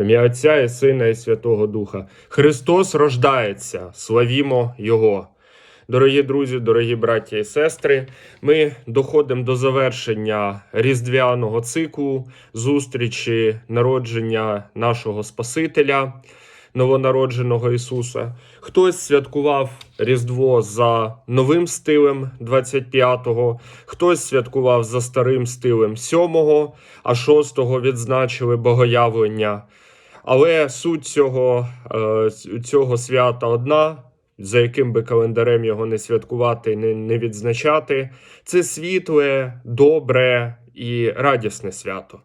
Ім'я Отця і Сина і Святого Духа. Христос рождається, славімо Його. Дорогі друзі, дорогі браті і сестри, ми доходимо до завершення різдвяного циклу зустрічі народження нашого Спасителя, новонародженого Ісуса. Хтось святкував Різдво за новим стилем 25-го, хтось святкував за старим стилем 7-го, а 6-го відзначили богоявлення. Але суть цього, е, цього свята одна, за яким би календарем його не святкувати, не, не відзначати, це світле, добре і радісне свято.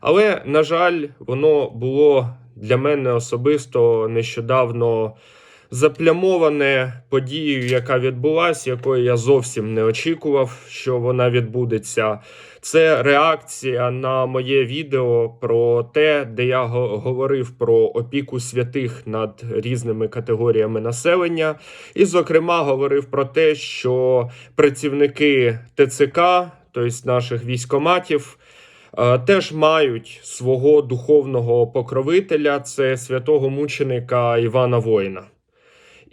Але, на жаль, воно було для мене особисто нещодавно заплямоване подією, яка відбулася, якої я зовсім не очікував, що вона відбудеться. Це реакція на моє відео про те, де я говорив про опіку святих над різними категоріями населення, і, зокрема, говорив про те, що працівники ТЦК, тобто наших військоматів, е, теж мають свого духовного покровителя, це святого мученика Івана Воїна.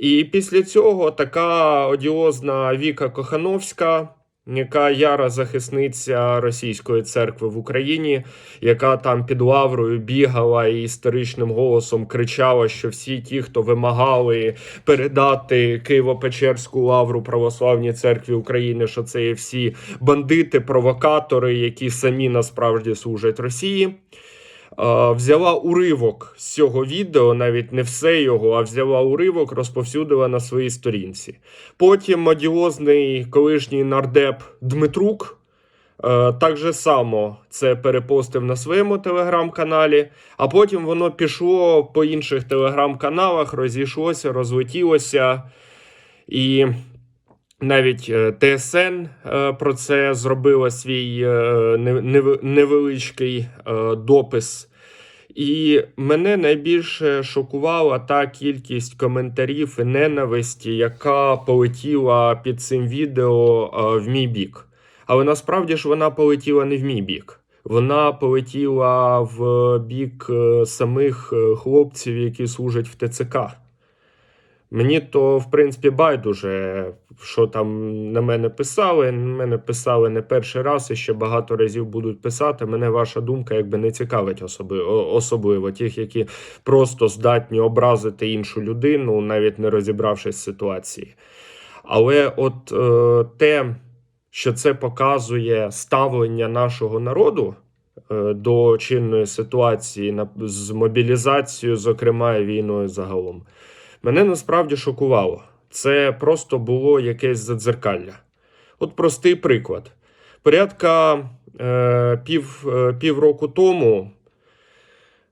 І після цього така одіозна Віка Кохановська, яка яра захисниця російської церкви в Україні, яка там під лаврою бігала і історичним голосом кричала, що всі ті, хто вимагали передати Києво-Печерську лавру православній церкві України, що це є всі бандити, провокатори, які самі насправді служать Росії. Взяла уривок з цього відео, навіть не все його, а взяла уривок, розповсюдила на своїй сторінці. Потім одіозний колишній нардеп Дмитрук е, так же само це перепостив на своєму телеграм-каналі, а потім воно пішло по інших телеграм-каналах, розійшлося, розлетілося. І навіть е, ТСН е, про це зробила свій не- нев- невеличкий допис. І мене найбільше шокувала та кількість коментарів і ненависті, яка полетіла під цим відео е, в мій бік. Але насправді ж вона полетіла не в мій бік. Вона полетіла в бік е, самих е, хлопців, які служать в ТЦК. Мені то, в принципі, байдуже, що там на мене писали. На мене писали не перший раз і ще багато разів будуть писати. Мене ваша думка якби не цікавить особи- особливо тих, які просто здатні образити іншу людину, навіть не розібравшись в ситуації. Але от е, те, що це показує ставлення нашого народу е, до чинної ситуації з мобілізацією, зокрема війною загалом мене насправді шокувало. Це просто було якесь задзеркалля. От простий приклад. Порядка е, пів, е, півроку тому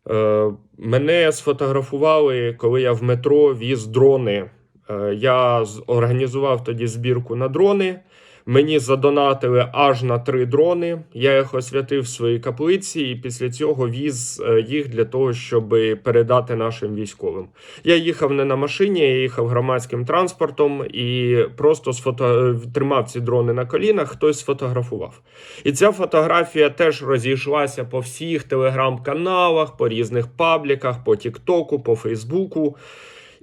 е, мене сфотографували, коли я в метро віз дрони. Е, я організував тоді збірку на дрони. Мені задонатили аж на три дрони. Я їх освятив в своїй каплиці, і після цього віз е, їх для того, щоб передати нашим військовим. Я їхав не на машині, я їхав громадським транспортом і просто сфото... тримав ці дрони на колінах, хтось сфотографував. І ця фотографія теж розійшлася по всіх телеграм-каналах, по різних пабліках, по Тіктоку, по Фейсбуку.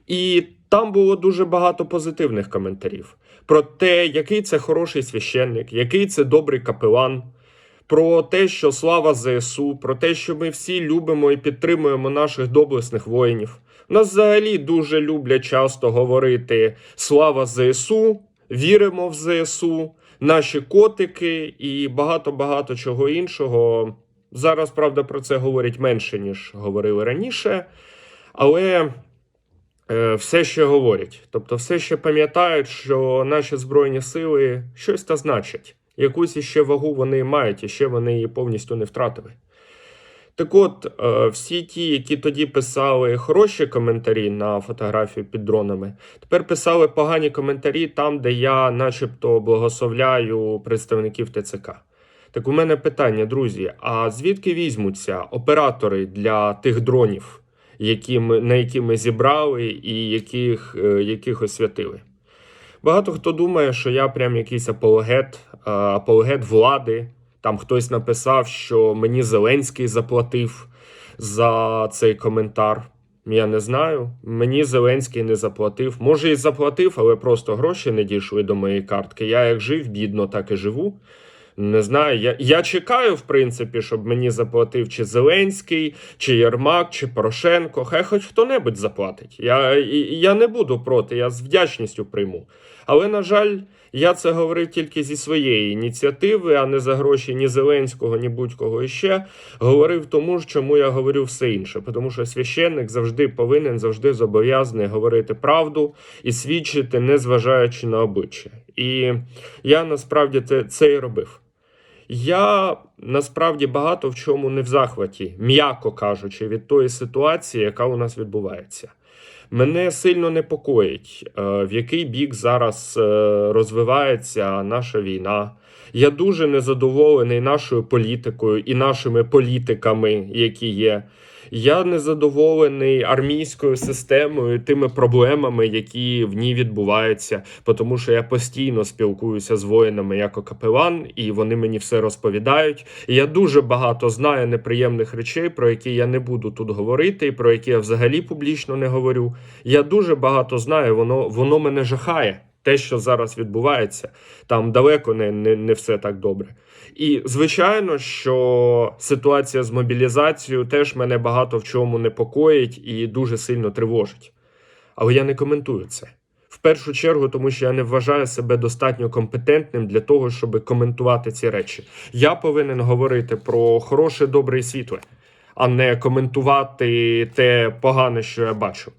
І там було дуже багато позитивних коментарів про те, який це хороший священник, який це добрий капелан, про те, що слава ЗСУ, про те, що ми всі любимо і підтримуємо наших доблесних воїнів. Нас взагалі дуже люблять часто говорити слава ЗСУ, віримо в ЗСУ, наші котики і багато-багато чого іншого. Зараз, правда, про це говорять менше, ніж говорили раніше. Але все ще говорять. Тобто, все ще пам'ятають, що наші збройні сили щось та значать. Якусь іще вагу вони мають, і ще вони її повністю не втратили. Так от, е, всі ті, які тоді писали хороші коментарі на фотографію під дронами, тепер писали погані коментарі там, де я, начебто, благословляю представників ТЦК. Так у мене питання, друзі: а звідки візьмуться оператори для тих дронів, які ми, на які ми зібрали і яких, е, яких освятили? Багато хто думає, що я прям якийсь апологет, апологет влади. Там хтось написав, що мені Зеленський заплатив за цей коментар. Я не знаю. Мені Зеленський не заплатив. Може, і заплатив, але просто гроші не дійшли до моєї картки. Я як жив бідно, так і живу. Не знаю. Я, я чекаю, в принципі, щоб мені заплатив чи Зеленський, чи Єрмак, чи Порошенко. Хай хоч хто-небудь заплатить. Я, я не буду проти, я з вдячністю прийму. Але, на жаль, я це говорив тільки зі своєї ініціативи, а не за гроші ні Зеленського, ні будь-кого іще. Говорив тому, чому я говорю все інше. Тому що священник завжди повинен, завжди зобов'язаний говорити правду і свідчити, незважаючи на обличчя. І я насправді це, це і робив. Я насправді багато в чому не в захваті, м'яко кажучи, від тої ситуації, яка у нас відбувається. Мене сильно непокоїть, е, в який бік зараз е, розвивається наша війна. Я дуже незадоволений нашою політикою і нашими політиками, які є. Я незадоволений армійською системою, тими проблемами, які в ній відбуваються, тому що я постійно спілкуюся з воїнами як капелан, і вони мені все розповідають. І я дуже багато знаю неприємних речей, про які я не буду тут говорити, і про які я взагалі публічно не говорю. Я дуже багато знаю, воно, воно мене жахає. Те, що зараз відбувається, там далеко не, не, не все так добре. І звичайно, що ситуація з мобілізацією теж мене багато в чому непокоїть і дуже сильно тривожить. Але я не коментую це. В першу чергу, тому що я не вважаю себе достатньо компетентним для того, щоб коментувати ці речі. Я повинен говорити про хороше, добре і світле, а не коментувати те погане, що я бачу.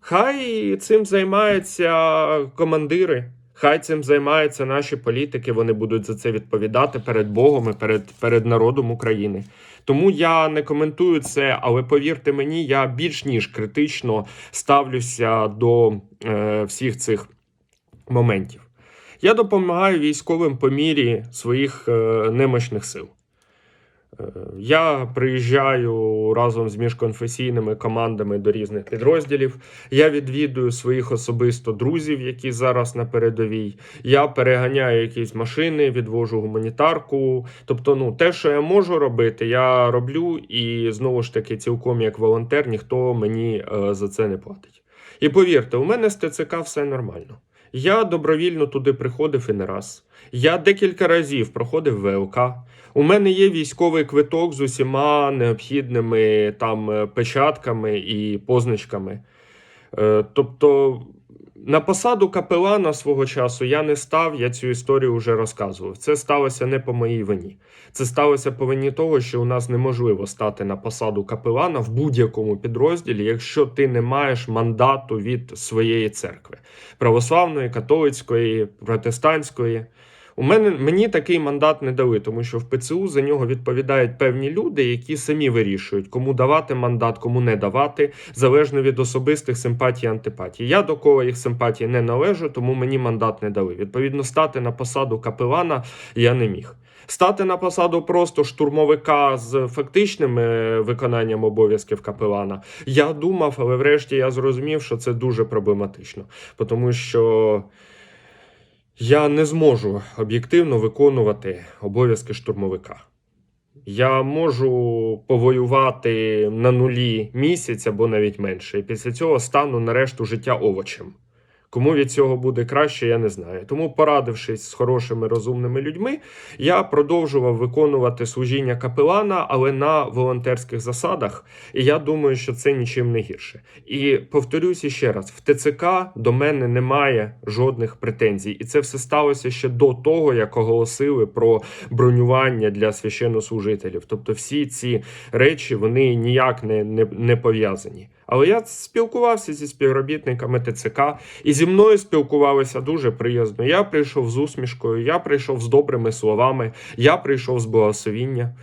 Хай цим займаються командири, хай цим займаються наші політики. Вони будуть за це відповідати перед Богом і перед, перед народом України. Тому я не коментую це, але повірте мені, я більш ніж критично ставлюся до е, всіх цих моментів. Я допомагаю військовим по мірі своїх е, немощних сил. Е, Я приїжджаю разом з міжконфесійними командами до різних підрозділів. Я відвідую своїх особисто друзів, які зараз на передовій. Я переганяю якісь машини, відвожу гуманітарку. Тобто, ну те, що я можу робити, я роблю, і знову ж таки, цілком як волонтер, ніхто мені е, за це не платить. І повірте, у мене з ТЦК все нормально. Я добровільно туди приходив і не раз. Я декілька разів проходив ВЛК. У мене є військовий квиток з усіма необхідними там е, печатками і позначками. Е, Тобто на посаду капелана свого часу я не став, я цю історію вже розказував. Це сталося не по моїй вині. Це сталося по вині того, що у нас неможливо стати на посаду капелана в будь-якому підрозділі, якщо ти не маєш мандату від своєї церкви православної, католицької, протестантської. У мене мені такий мандат не дали, тому що в ПЦУ за нього відповідають певні люди, які самі вирішують, кому давати мандат, кому не давати, залежно від особистих симпатій антипатій. Я до кого їх симпатій не належу, тому мені мандат не дали. Відповідно, стати на посаду капелана я не міг. Стати на посаду просто штурмовика з фактичним е, виконанням обов'язків капелана. Я думав, але врешті я зрозумів, що це дуже проблематично, тому що. Я не зможу об'єктивно виконувати обов'язки штурмовика. Я можу повоювати на нулі місяць або навіть менше, і після цього стану на решту життя овочем. Кому від цього буде краще, я не знаю. Тому, порадившись з хорошими розумними людьми, я продовжував виконувати служіння капелана, але на волонтерських засадах. І я думаю, що це нічим не гірше. І повторюсь ще раз: в ТЦК до мене немає жодних претензій, і це все сталося ще до того, як оголосили про бронювання для священнослужителів. Тобто, всі ці речі вони ніяк не, не, не пов'язані. Але я спілкувався зі співробітниками ТЦК, і зі мною спілкувалися дуже приязно. Я прийшов з усмішкою, я прийшов з добрими словами, я прийшов з благословіння.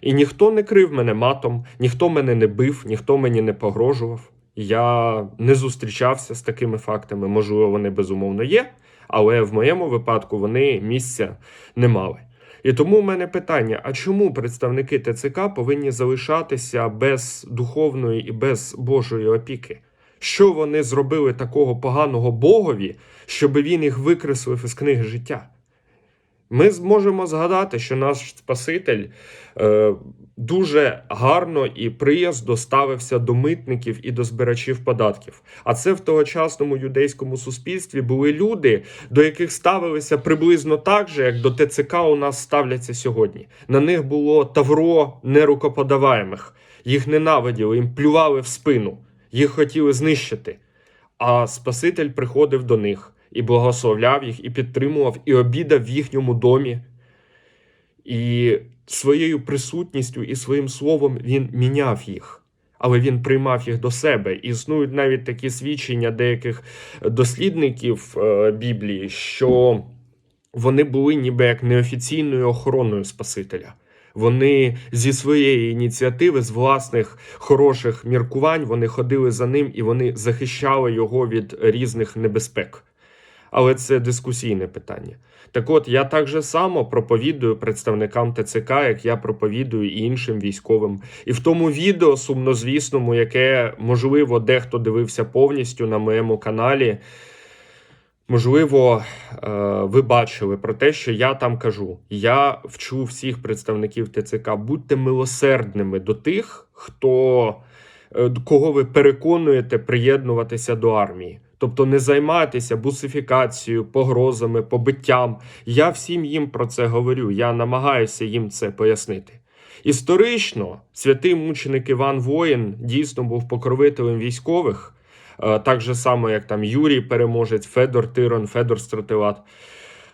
І ніхто не крив мене матом, ніхто мене не бив, ніхто мені не погрожував. Я не зустрічався з такими фактами. Можливо, вони безумовно є, але в моєму випадку вони місця не мали. І тому у мене питання: а чому представники ТЦК повинні залишатися без духовної і без Божої опіки? Що вони зробили такого поганого Богові, щоб він їх викреслив із книги життя? Ми зможемо згадати, що наш Спаситель е, дуже гарно і приязно ставився до митників і до збирачів податків. А це в тогочасному юдейському суспільстві були люди, до яких ставилися приблизно так же, як до ТЦК у нас ставляться сьогодні. На них було тавро нерукоподаваємих. Їх ненавиділи, їм плювали в спину, їх хотіли знищити. А Спаситель приходив до них і благословляв їх, і підтримував, і обідав в їхньому домі. І своєю присутністю і своїм словом він міняв їх, але він приймав їх до себе. І існують навіть такі свідчення деяких дослідників е, Біблії, що вони були ніби як неофіційною охороною Спасителя. Вони зі своєї ініціативи, з власних хороших міркувань, вони ходили за ним і вони захищали його від різних небезпек. Але це дискусійне питання. Так от я так же само проповідую представникам ТЦК, як я проповідую і іншим військовим. І в тому відео сумнозвісному, яке можливо дехто дивився повністю на моєму каналі. Можливо, е, ви бачили про те, що я там кажу. Я вчу всіх представників ТЦК, будьте милосердними до тих, хто е, кого ви переконуєте приєднуватися до армії. Тобто не займайтеся бусифікацією, погрозами, побиттям. Я всім їм про це говорю. Я намагаюся їм це пояснити. Історично святий мученик Іван Воїн дійсно був покровителем військових, так же само, як там Юрій Переможець, Федор Тирон, Федор Стратилат.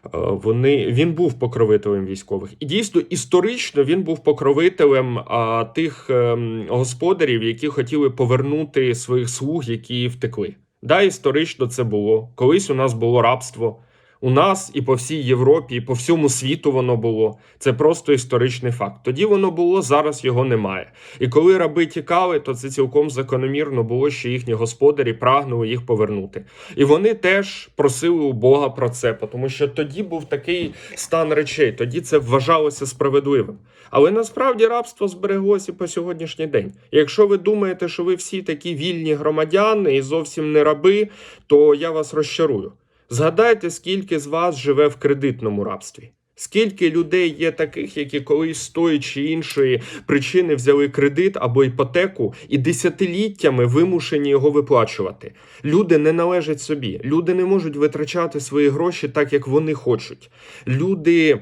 Е, Вони він був покровителем військових, і дійсно історично він був покровителем а, тих ем, господарів, які хотіли повернути своїх слуг, які втекли. Да, історично це було. Колись у нас було рабство. У нас і по всій Європі, і по всьому світу воно було. Це просто історичний факт. Тоді воно було, зараз його немає. І коли раби тікали, то це цілком закономірно було, що їхні господарі прагнули їх повернути. І вони теж просили у Бога про це, тому що тоді був такий стан речей, тоді це вважалося справедливим. Але насправді рабство збереглося по сьогоднішній день. І якщо ви думаєте, що ви всі такі вільні громадяни і зовсім не раби, то я вас розчарую. Згадайте, скільки з вас живе в кредитному рабстві. Скільки людей є таких, які колись з тої чи іншої причини взяли кредит або іпотеку і десятиліттями вимушені його виплачувати? Люди не належать собі, люди не можуть витрачати свої гроші так, як вони хочуть. Люди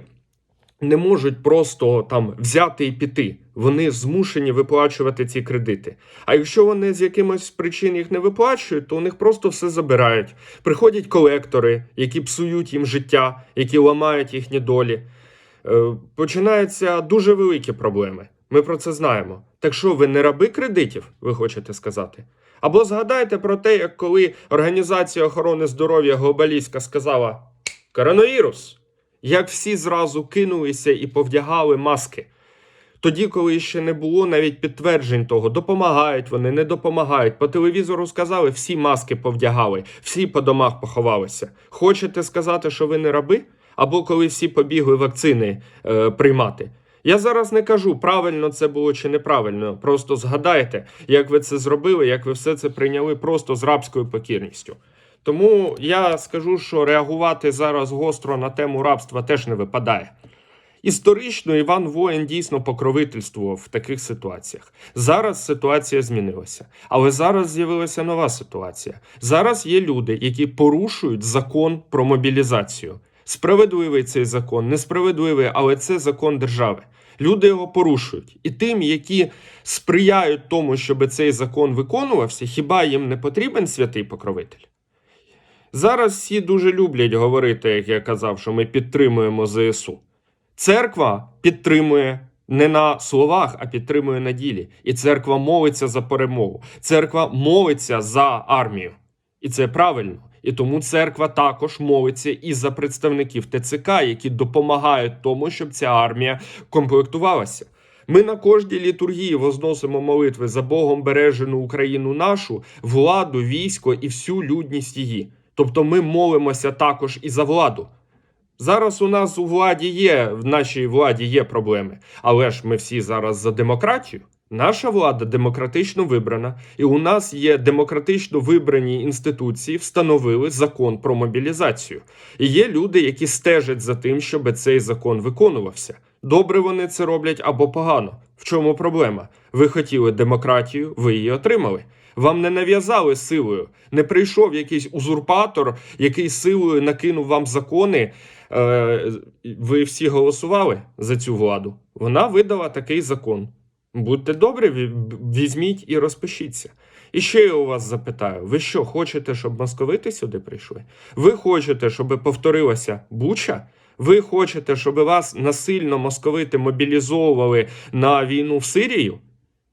не можуть просто там взяти і піти. Вони змушені виплачувати ці кредити. А якщо вони з якимось причин їх не виплачують, то у них просто все забирають. Приходять колектори, які псують їм життя, які ламають їхні долі. Е, Починаються дуже великі проблеми. Ми про це знаємо. Так що ви не раби кредитів, ви хочете сказати? Або згадайте про те, як коли Організація охорони здоров'я глобалістська сказала коронавірус, як всі зразу кинулися і повдягали маски. Тоді, коли ще не було навіть підтверджень того, допомагають вони, не допомагають. По телевізору сказали, всі маски повдягали, всі по домах поховалися. Хочете сказати, що ви не раби? Або коли всі побігли вакцини е, приймати. Я зараз не кажу, правильно це було чи неправильно. Просто згадайте, як ви це зробили, як ви все це прийняли просто з рабською покірністю. Тому я скажу, що реагувати зараз гостро на тему рабства теж не випадає. Історично Іван Воїн дійсно покровительствував в таких ситуаціях. Зараз ситуація змінилася, але зараз з'явилася нова ситуація. Зараз є люди, які порушують закон про мобілізацію. Справедливий цей закон, несправедливий, але це закон держави. Люди його порушують, і тим, які сприяють тому, щоб цей закон виконувався, хіба їм не потрібен святий покровитель? Зараз всі дуже люблять говорити, як я казав, що ми підтримуємо ЗСУ. Церква підтримує не на словах, а підтримує на ділі. І церква молиться за перемогу. Церква молиться за армію. І це правильно. І тому церква також молиться і за представників ТЦК, які допомагають тому, щоб ця армія комплектувалася. Ми на кожній літургії возносимо молитви за Богом бережену Україну нашу, владу, військо і всю людність її. Тобто ми молимося також і за владу. Зараз у нас у владі є, в нашій владі є проблеми, але ж ми всі зараз за демократію. Наша влада демократично вибрана, і у нас є демократично вибрані інституції, встановили закон про мобілізацію. І є люди, які стежать за тим, щоб цей закон виконувався. Добре вони це роблять або погано. В чому проблема? Ви хотіли демократію, ви її отримали. Вам не нав'язали силою, не прийшов якийсь узурпатор, який силою накинув вам закони. Е, ви всі голосували за цю владу. Вона видала такий закон. Будьте добрі, візьміть і розпишіться. І ще я у вас запитаю: ви що, хочете, щоб московити сюди прийшли? Ви хочете, щоб повторилася Буча? Ви хочете, щоб вас насильно московити мобілізовували на війну в Сирію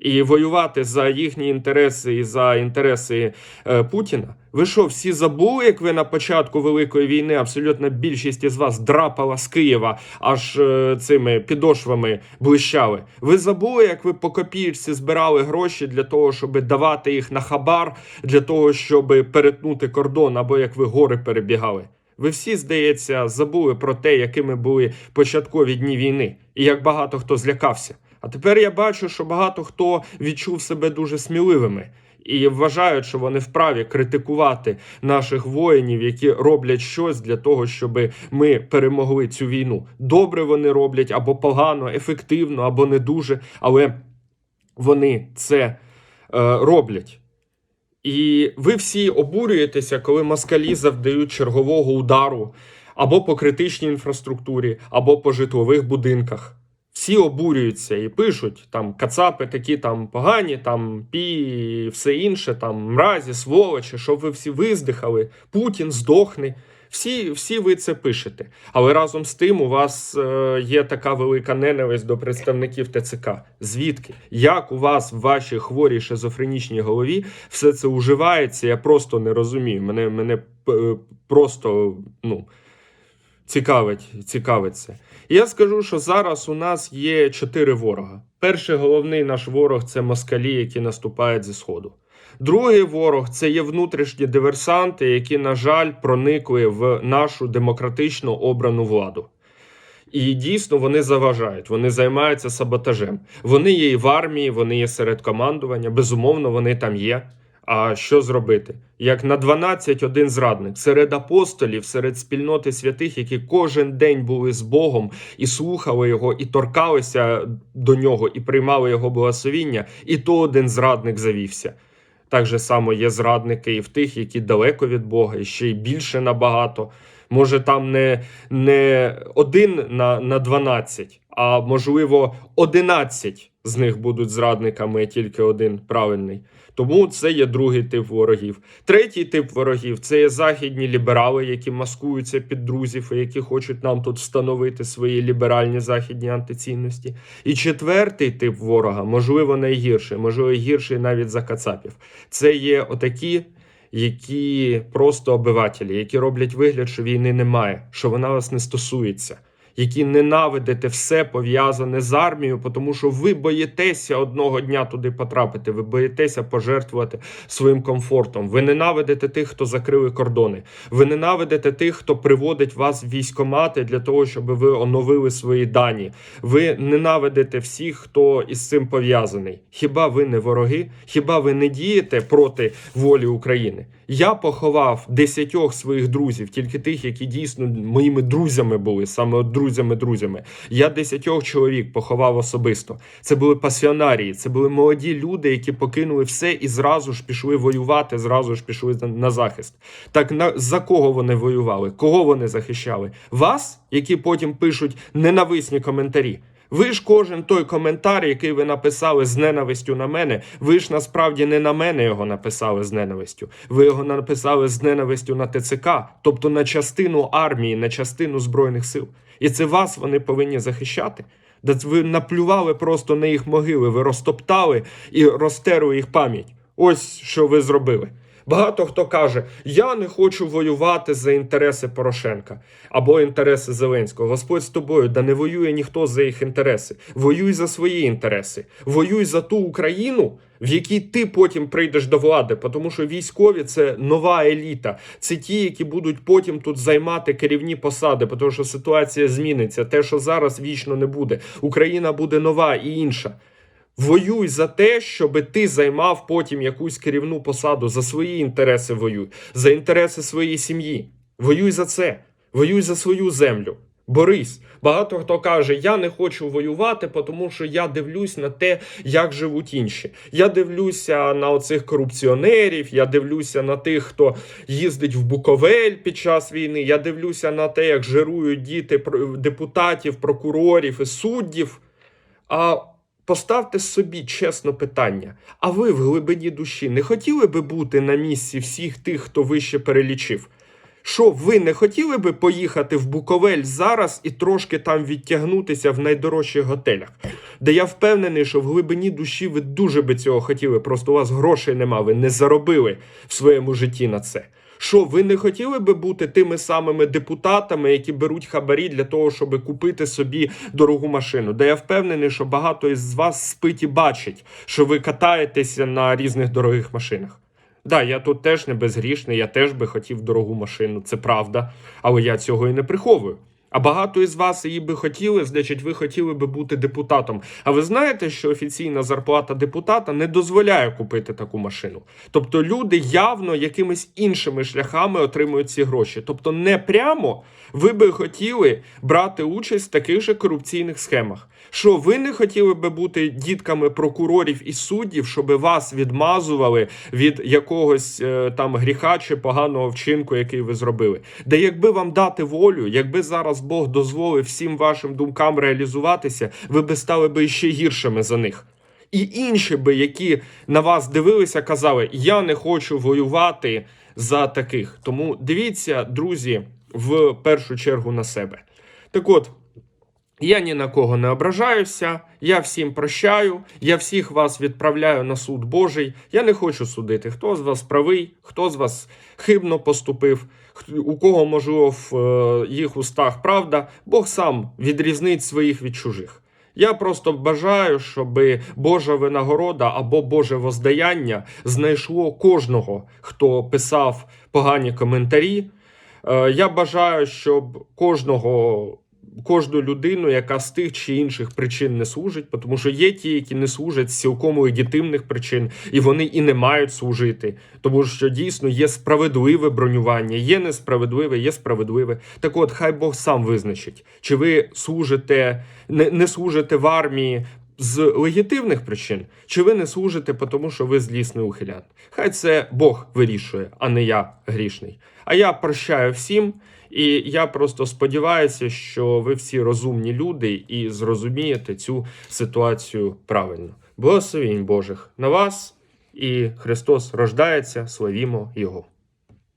і воювати за їхні інтереси і за інтереси е, Путіна? Ви що, всі забули, як ви на початку Великої війни абсолютна більшість із вас драпала з Києва, аж е, цими підошвами блищали? Ви забули, як ви по копійці збирали гроші для того, щоб давати їх на хабар, для того, щоб перетнути кордон, або як ви гори перебігали? Ви всі, здається, забули про те, якими були початкові дні війни, і як багато хто злякався. А тепер я бачу, що багато хто відчув себе дуже сміливими і вважають, що вони вправі критикувати наших воїнів, які роблять щось для того, щоб ми перемогли цю війну. Добре вони роблять або погано, ефективно, або не дуже, але вони це е, роблять. І ви всі обурюєтеся, коли москалі завдають чергового удару або по критичній інфраструктурі, або по житлових будинках. Всі обурюються і пишуть там кацапи такі там погані, там пі, і все інше, там мразі, сволочі, щоб ви всі виздихали, Путін здохне. Всі, всі ви це пишете. Але разом з тим у вас е, є така велика ненависть до представників ТЦК. Звідки? Як у вас в вашій хворій шизофренічній голові все це уживається? Я просто не розумію. Мене, мене е, просто ну, цікавить, цікавить це. Я скажу, що зараз у нас є чотири ворога. Перший головний наш ворог це москалі, які наступають зі сходу. Другий ворог це є внутрішні диверсанти, які, на жаль, проникли в нашу демократично обрану владу. І дійсно вони заважають, вони займаються саботажем. Вони є і в армії, вони є серед командування. Безумовно, вони там є. А що зробити? Як на 12 один зрадник серед апостолів, серед спільноти святих, які кожен день були з Богом і слухали його, і торкалися до нього, і приймали його благословіння, і то один зрадник завівся. Так же само є зрадники і в тих, які далеко від Бога, і ще й більше набагато. Може, там не, не один на, на 12, а можливо 11 з них будуть зрадниками, а тільки один правильний. Тому це є другий тип ворогів. Третій тип ворогів це є західні ліберали, які маскуються під друзів, і які хочуть нам тут встановити свої ліберальні західні антицінності. І четвертий тип ворога, можливо, найгірший, можливо, гірший навіть за кацапів. Це є отакі. Які просто обивателі, які роблять вигляд, що війни немає, що вона вас не стосується, які ненавидите все пов'язане з армією, тому що ви боїтеся одного дня туди потрапити. Ви боїтеся пожертвувати своїм комфортом. Ви ненавидите тих, хто закрили кордони. Ви ненавидите тих, хто приводить вас в військомати для того, щоб ви оновили свої дані. Ви ненавидите всіх, хто із цим пов'язаний. Хіба ви не вороги? Хіба ви не дієте проти волі України? Я поховав десятьох своїх друзів, тільки тих, які дійсно моїми друзями були, саме от друзями-друзями. Я десятьох чоловік поховав особисто. Це були пасіонарії, це були молоді люди, які покинули все і зразу ж пішли воювати, зразу ж пішли на, захист. Так на за кого вони воювали? Кого вони захищали? Вас, які потім пишуть ненависні коментарі. Ви ж кожен той коментар, який ви написали з ненавистю на мене, ви ж насправді не на мене його написали з ненавистю. Ви його написали з ненавистю на ТЦК, тобто на частину армії, на частину збройних сил. І це вас вони повинні захищати. Да ви наплювали просто на їх могили, ви розтоптали і розтерли їх пам'ять. Ось що ви зробили. Багато хто каже: я не хочу воювати за інтереси Порошенка або інтереси Зеленського. Господь з тобою, да не воює ніхто за їх інтереси. Воюй за свої інтереси. Воюй за ту Україну, в якій ти потім прийдеш до влади, тому що військові це нова еліта. Це ті, які будуть потім тут займати керівні посади, тому що ситуація зміниться. Те, що зараз вічно не буде. Україна буде нова і інша. Воюй за те, щоб ти займав потім якусь керівну посаду за свої інтереси воюй, за інтереси своєї сім'ї. Воюй за це, воюй за свою землю. Борись. Багато хто каже, я не хочу воювати, тому що я дивлюсь на те, як живуть інші. Я дивлюся на оцих корупціонерів, я дивлюся на тих, хто їздить в Буковель під час війни. Я дивлюся на те, як жирують діти депутатів, прокурорів і суддів. А поставте собі чесно питання: а ви в глибині душі не хотіли би бути на місці всіх тих, хто вище перелічив? Що ви не хотіли би поїхати в Буковель зараз і трошки там відтягнутися в найдорожчих готелях? Де я впевнений, що в глибині душі ви дуже би цього хотіли, просто у вас грошей нема, ви не заробили в своєму житті на це. Що ви не хотіли би бути тими самими депутатами, які беруть хабарі для того, щоб купити собі дорогу машину? Де я впевнений, що багато із вас спить і бачить, що ви катаєтеся на різних дорогих машинах. Да, я тут теж не безгрішний, я теж би хотів дорогу машину, це правда, але я цього і не приховую. А багато із вас її би хотіли, значить, ви хотіли би бути депутатом. А ви знаєте, що офіційна зарплата депутата не дозволяє купити таку машину? Тобто люди явно якимись іншими шляхами отримують ці гроші. Тобто, не прямо ви би хотіли брати участь в таких же корупційних схемах. Що ви не хотіли би бути дітками прокурорів і суддів, щоб вас відмазували від якогось е, там гріха чи поганого вчинку, який ви зробили? Де якби вам дати волю, якби зараз Бог дозволив всім вашим думкам реалізуватися, ви би стали би ще гіршими за них. І інші би, які на вас дивилися, казали: Я не хочу воювати за таких. Тому дивіться, друзі, в першу чергу на себе. Так от. Я ні на кого не ображаюся, я всім прощаю, я всіх вас відправляю на суд Божий. Я не хочу судити, хто з вас правий, хто з вас хибно поступив, у кого, можливо, в е, їх устах правда. Бог сам відрізнить своїх від чужих. Я просто бажаю, щоб Божа винагорода або Боже воздаяння знайшло кожного, хто писав погані коментарі. Е, Я бажаю, щоб кожного кожну людину, яка з тих чи інших причин не служить, тому що є ті, які не служать з цілком легітимних причин, і вони і не мають служити, тому що дійсно є справедливе бронювання, є несправедливе, є справедливе. Так от, хай Бог сам визначить, чи ви служите, не, не служите в армії. З легітимних причин, чи ви не служите, тому що ви злісний ухилян? Хай це Бог вирішує, а не я грішний. А я прощаю всім. І я просто сподіваюся, що ви всі розумні люди і зрозумієте цю ситуацію правильно. Благословінь Божих на вас, і Христос рождається, славімо Його.